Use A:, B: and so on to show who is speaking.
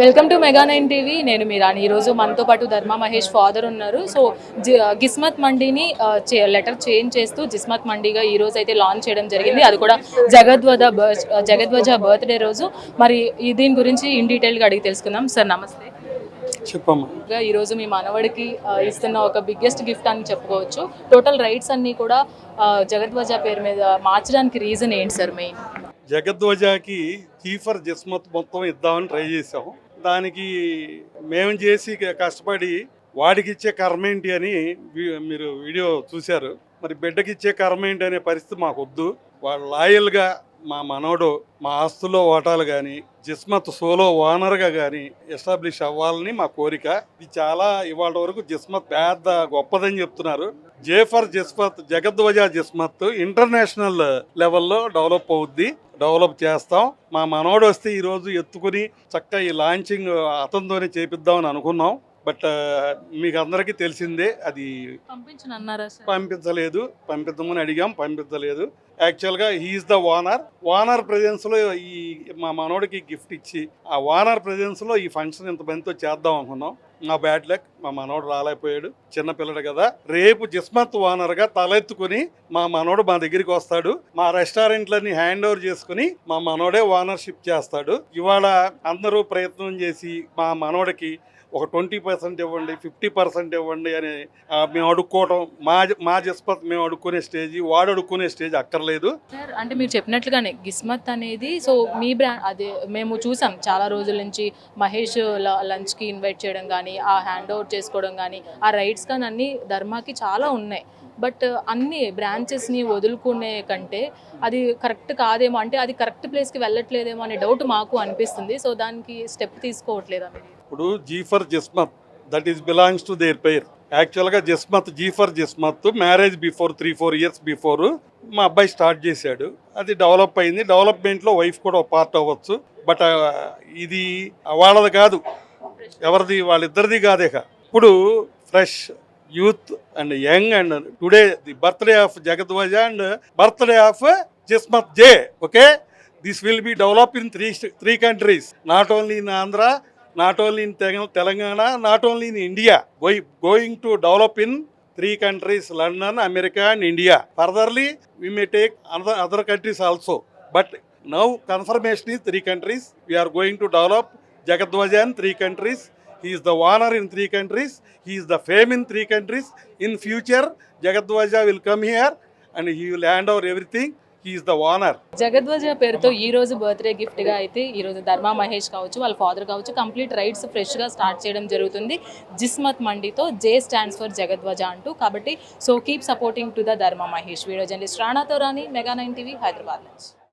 A: Welcome to Mega nine TV. నేను మీరాని ఈరోజు మనతో పాటు ధర్మ మహేష్ ఫాదర్ ఉన్నారు. సో గిస్మత్ మండీని లెటర్ చేంజ్ చేస్తూ జిస్మత్ మండీగా ఈ రోజు అయితే లాంచ్ చేయడం జరిగింది. అది కూడా జగద్వద బర్త్ జగద్వజ బర్త్డే రోజు. మరి ఈ దీని గురించి ఇన్ డీటెయిల్గా అడిగి తెలుసుకుందాం. సార్ నమస్తే.
B: చెప్పమ్మా.
A: ఈరోజు మీ మనవడికి ఇస్తున్న ఒక బిగ్గెస్ట్ గిఫ్ట్ అని చెప్పుకోవచ్చు. టోటల్ రైట్స్ అన్నీ కూడా జగద్వజ పేరు మీద మార్చడానికి రీజన్ ఏంటి సార్ మెయిన్?
B: జగద్వజాకి చీఫర్ జిస్మత్ మొత్తం ఇద్దామని ట్రై చేసాం దానికి మేము చేసి కష్టపడి వాడికి ఇచ్చే కర్మ ఏంటి అని వీ- మీరు వీడియో చూశారు. మరి బిడ్డకి ఇచ్చే కర్మ ఏంటి అనే పరిస్థితి మాకు వద్దు వాళ్ళు లాయల్గా మా మనవడు మా ఆస్తుల్లో ఓటాలు కానీ జిస్మత్ సోలో ఓనర్గా కానీ ఎస్టాబ్లిష్ అవ్వాలని మా కోరిక. ఇది చాలా ఇవాళ వరకు జిస్మత్ పెద్ద గొప్పదని చెప్తున్నారు. జేఫర్ జిస్మత్ జగద్వజ జిస్మత్ ఇంటర్నేషనల్ లెవెల్లో డెవలప్ అవుద్ది డెవలప్ చేస్తాం. మా మనోడు వస్తే ఈరోజు ఎత్తుకుని చక్కగా ఈ లాంచింగ్ అతనితోనే చేపిద్దామని అనుకున్నాం. బట్ మీకు అందరికీ తెలిసిందే అది పంపించలేదు. పంపిద్దామని అడిగాం పంపించలేదు. యాక్చువల్గా he is the owner owner ప్రెజెన్స్లో ఈ మా మనోడికి గిఫ్ట్ ఇచ్చి ఆ ఓనర్ ప్రెజెన్స్లో ఈ ఫంక్షన్ ఇంతమందితో చేద్దాం అనుకున్నాం. మా బ్యాడ్ లక్ మా మనోడు రాలేకపోయాడు. చిన్నపిల్లడు కదా. రేపు జిస్మత్ ఓనర్గా తలెత్తుకుని మా మనోడు మా దగ్గరికి వస్తాడు. మా రెస్టారెంట్లన్నీ హ్యాండ్ ఓవర్ చేసుకుని మా మనోడే ఓనర్షిప్ చేస్తాడు. ఇవాళ అందరూ ప్రయత్నం చేసి మా మనోడికి ఒక ట్వంటీ పర్సెంట్ ఇవ్వండి ఫిఫ్టీ పర్సెంట్ ఇవ్వండి అని మేము అడుక్కోవటం మా మా జిస్మత్ మేము అడుక్కునే స్టేజ్ వాడు అడుక్కునే స్టేజ్ అక్కర్లేదు.
A: సార్ అంటే మీరు చెప్పినట్లుగానే గిస్మత్ అనేది సో మీ బ్రాండ్ అదే మేము చూసాం చాలా రోజుల నుంచి మహేష్ లంచ్కి ఇన్వైట్ చేయడం కానీ ఆ హ్యాండ్ ఓవర్ చేసుకోవడం కానీ ఆ రైట్స్ కానీ అన్నీ ధర్మాకి చాలా ఉన్నాయి. బట్ అన్ని బ్రాంచెస్ని వదులుకునే కంటే అది కరెక్ట్ కాదేమో అంటే అది కరెక్ట్ ప్లేస్కి వెళ్ళట్లేదేమో అనే డౌట్ మాకు అనిపిస్తుంది. సో దానికి స్టెప్ తీసుకోవట్లేదా
B: ఇప్పుడు జీఫర్ Jismat that is belongs to their pair. యాక్చువల్గా Jismat జీఫర్ Jismat marriage before three four years before మా అబ్బాయి స్టార్ట్ చేశాడు. అది డెవలప్ అయింది. డెవలప్మెంట్లో వైఫ్ కూడా ఒక పార్ట్ అవ్వచ్చు. బట్ ఇది వాళ్ళది కాదు. ఎవరిది? వాళ్ళిద్దరిది కాదే ఇప్పుడు fresh youth and young and today the birthday of Jagadhvaja and birthday of Jismat J okay? This will be develop in three three countries not only in Andhra not only in Telangana, not only in India, going to develop in three countries, London, America and India. Furtherly, we may take other other countries also. But now confirmation is three countries. We are going to develop Jagadwaja three countries. He is the honor in three countries. He is the fame in three countries. In future, Jagadwaja will come here and he will hand over everything Jagadhvaja
A: Jagadhvaja పేరుతో ఈ రోజు birthday గిఫ్ట్గా అయితే ఈ రోజు ధర్మా మహేష్ కావచ్చు వాళ్ళ father కావచ్చు కంప్లీట్ రైడ్స్ ఫ్రెష్గా స్టార్ట్ చేయడం జరుగుతుంది. జిస్మత్ మండితో జే స్టాండ్స్ ఫర్ జగద్వజ అంటూ. కాబట్టి so keep supporting to the Dharma Mahesh. Video journalist రాణాతో Rani Mega nine TV Hyderabad నుంచి.